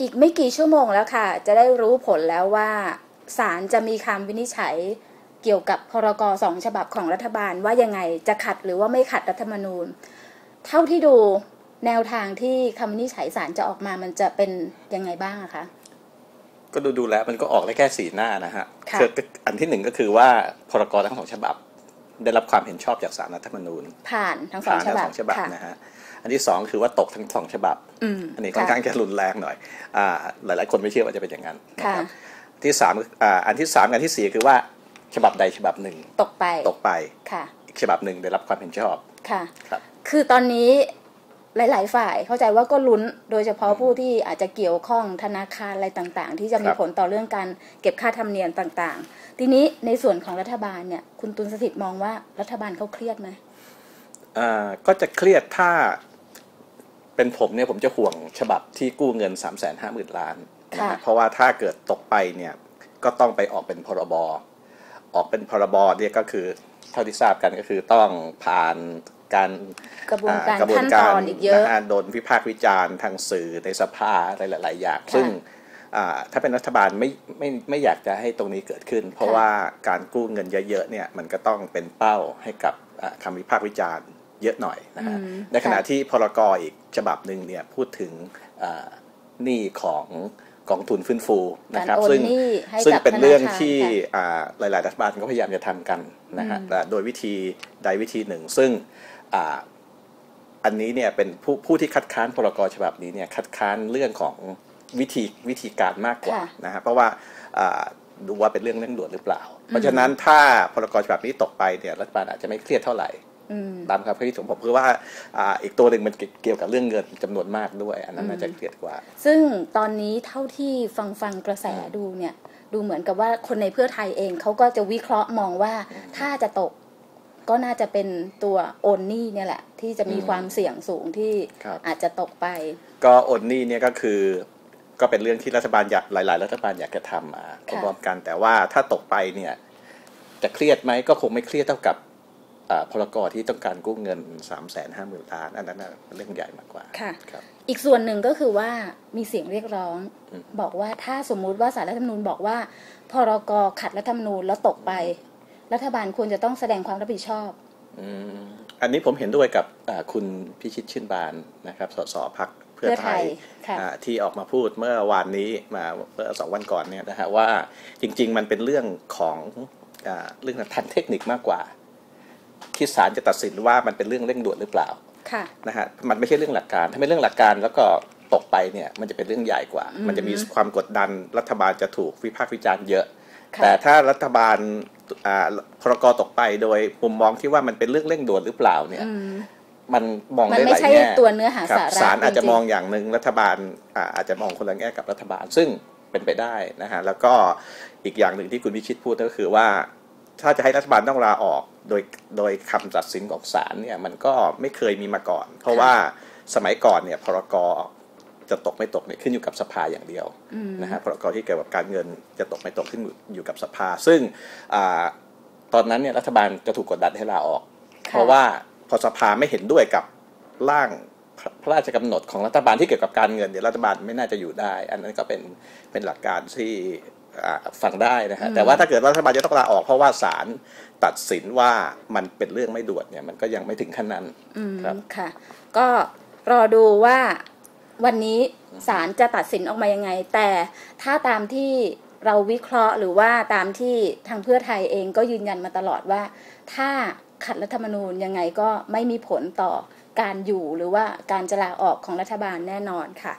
อีกไม่กี่ชั่วโมงแล้วค่ะ จะได้รู้ผลแล้วว่าศาลจะมีคำวินิจฉัยเกี่ยวกับพรกสองฉบับของรัฐบาลว่ายังไงจะขัดหรือว่าไม่ขัดรัฐธรรมนูญ เท่าที่ดูแนวทางที่คำวินิจฉัยศาลจะออกมามันจะเป็นยังไงบ้างอะคะก็ดูดูแล้วมันก็ออกได้แค่สีหน้านะฮะค่ะออันที่หนึ่งก็คือว่าพรกทั้งสองฉบับ ได้รับความเห็นชอบจากสารรัฐธรรมนูญ ผ่านทั้งสองผ่านฉทั้งบับสองฉบับค่ะนะฮะอันที่สองคือว่าตกทั้งสองฉบับอืมอันนี้ค่อนข้างจะรุนแรงหน่อยอ่าหลาย ๆ คนไม่เชื่อว่าจะเป็นอย่างนั้นนะค่ะครับที่สามอ่าอันที่สามกับอันที่สี่คือว่าฉบับใดฉบับหนึ่ง ตกไปตกไปค่ะอีกฉบับหนึ่งได้รับความเห็นชอบค่ะครับคือตอนนี้ หลาย ๆ ฝ่ายเข้าใจว่าก็ลุ้นโดยเฉพาะผู้ที่อาจจะเกี่ยวข้องธนาคารอะไรต่างๆ ที่จะมีครับผลต่อเรื่องการเก็บค่าธรรมเนียมต่างๆ ทีนี้ในส่วนของรัฐบาลเนี่ย คุณตุลสถิตมองว่ารัฐบาลเขาเครียดไหมอ่าก็จะเครียดถ้าเป็นผมเนี่ยผมจะห่วงฉบับที่กู้เงิน 3 5 0 0 0 0 ล้านนะค่ะฮะเพราะว่าถ้าเกิดตกไปเนี่ยก็ต้องไปออกเป็นพรบออกเป็นพรบเนี่ยก็คือเท่าที่ทราบกันก็คือต้องผ่าน การกระบวนการอ่ากระบวนขั้นกาตรอนอีกเยอะนะฮะโดนวิพากษ์วิจารณ์ทางสื่อในสภาอะไรหลาย ๆ อย่างค่ะซึ่งอ่าถ้าเป็นรัฐบาลไม่ไม่ไม่อยากจะให้ตรงนี้เกิดขึ้น เพราะค่ะว่าการกู้เงินเยอะ ๆ เนี่ยมันก็ต้องเป็นเป้าให้กับอ่าคำวิพากษ์วิจารณ์เยอะหน่อยนะฮะอืมในขณะค่ะที่พรกอีกฉบับหนึ่งเนี่ยพูดถึงอ่าหนี้ของกองทุนฟื้นฟูนะการครับโอนซึ่งหนี้ให้ซึ่งกับเป็นธนาเรื่องคารที่ค่ะอ่าหลาย ๆ รัฐบาลก็พยายามจะทำกันนะฮะอืมแต่โดยวิธีใดวิธีหนึ่ง ซึ่ง อ่าอันนี้เนี่ยเป็นผู้ผู้ที่คัดค้านพรกฉบับนี้เนี่ยคัดค้านเรื่องของวิธีวิธีการมากกว่าค่ะนะฮะเพราะว่าอ่าดูว่าเป็นเรื่องเร่งด่วนหรือเปล่า เพราะฉะนั้นถ้าพรกฉบับนี้ตกไปเนี่ยรัฐบาลอาจจะไม่เครียดเท่าไหร่อืมตามความคิดของผมคือว่าอ่าอีกตัวหนึ่งมันเกี่ยวกับเรื่องเงินจำนวนมากด้วย อันนั้นน่าจะเครียดกว่า ซึ่งตอนนี้เท่าที่ฟังฟังกระแสดูเนี่ย ดูเหมือนกับว่าคนในเพื่อไทยเองเขาก็จะวิเคราะห์มองว่าถ้าจะตก ก็น่าจะเป็นตัวโอนหนี้เนี่ยแหละ ที่จะมีอืมความเสี่ยงสูงที่ครับอาจจะตกไป ก็โอนหนี้เนี่ยก็คือก็เป็นเรื่องที่รัฐบาลอยากหลาย ๆ รัฐบาลอยากจะทำมาค่ะพร้อมๆกัน แต่ว่าถ้าตกไปเนี่ย จะเครียดไหมก็คงไม่เครียดเท่ากับอ่าพรกที่ต้องการกู้เงิน3ามแสนห้าหมื่นล้านอันนั้นน่ะเป็นเรื่องใหญ่มากกว่าค่ะครับอีกส่วนหนึ่งก็คือว่ามีเสียงเรียกร้องอืมบอกว่าถ้าสมมุติว่าสารรัฐธรรมนูญบอกว่าพรกขัดรัฐธรรมนูญแล้วตกไป รัฐบาลควรจะต้องแสดงความรับผิดชอบอืมอันนี้ผมเห็นด้วยกับอ่าคุณพิชิตชื่นบานนะครับสสพักเพื่อไทยค่ะอ่าที่ออกมาพูดเมื่อวานนี้มาเมื่อสองวันก่อนเนี่ยนะฮะว่าจริง ๆ มันเป็นเรื่องของอาเรื่องทางเทคนิคมากกว่า ที่ศาลจะตัดสินว่ามันเป็นเรื่องเร่งด่วนหรือเปล่าค่ะนะฮะมันไม่ใช่เรื่องหลักการ ถ้าเป็นเรื่องหลักการแล้วก็ตกไปเนี่ยมันจะเป็นเรื่องใหญ่กว่าอืมมันจะมีความกดดันรัฐบาลจะถูกวิพากษ์วิจารณ์เยอะค่ะแต่ถ้ารัฐบาลอ่า พรกตกไปโดยมุมมองที่ว่ามันเป็นเรื่องเร่งด่วนหรือเปล่าเนี่ยอืมมันมองมันได้หไม่ลายใช่แง่ตัวเนื้อหาครับสาระศาลอาจจะริงๆมองอย่างหนึ่งรัฐบาลอ่าอาจจะมองคนละแง่กับรัฐบาล ซึ่งเป็นไปได้นะฮะแล้วก็อีกอย่างหนึ่งที่คุณพิชิตพูดก็คือว่า ถ้าจะให้รัฐบาลต้องลาออกโดยโดยคำตัดสินของศาลเนี่ยมันก็ไม่เคยมีมาก่อน เพราะว่าสมัยก่อนเนี่ยพรก จะตกไม่ตกเนี่ยขึ้นอยู่กับสภาอย่างเดียวอืมนะฮะพรกที่เกี่ยวกับการเงินจะตกไม่ตกขึ้นอยู่กับสภา ซึ่งอาตอนนั้นเนี่ยรัฐบาลจะถูกกดดันให้ลาออกค่ะเพราะว่าพอสภาไม่เห็นด้วยกับร่างพระราชกำหนดของรัฐบาลที่เกี่ยวกับการเงินเดี๋ยวรัฐบาลไม่น่าจะอยู่ได้ อันนั้นก็เป็นเป็นหลักการที่อ่าฟังได้นะฮะแต่ว่าถ้าเกิดว่ารัฐบาลจะต้องลาออกเพราะว่าศาลตัดสินว่ามันเป็นเรื่องไม่ด่วนเนี่ยมันก็ยังไม่ถึงขั้นนั้นอืมครับค่ะ ก็รอดูว่า วันนี้ศาลจะตัดสินออกมายังไง แต่ถ้าตามที่เราวิเคราะห์หรือว่าตามที่ทางเพื่อไทยเองก็ยืนยันมาตลอดว่า ถ้าขัดรัฐธรรมนูญยังไงก็ไม่มีผลต่อการอยู่หรือว่าการจะลาออกของรัฐบาลแน่นอนค่ะ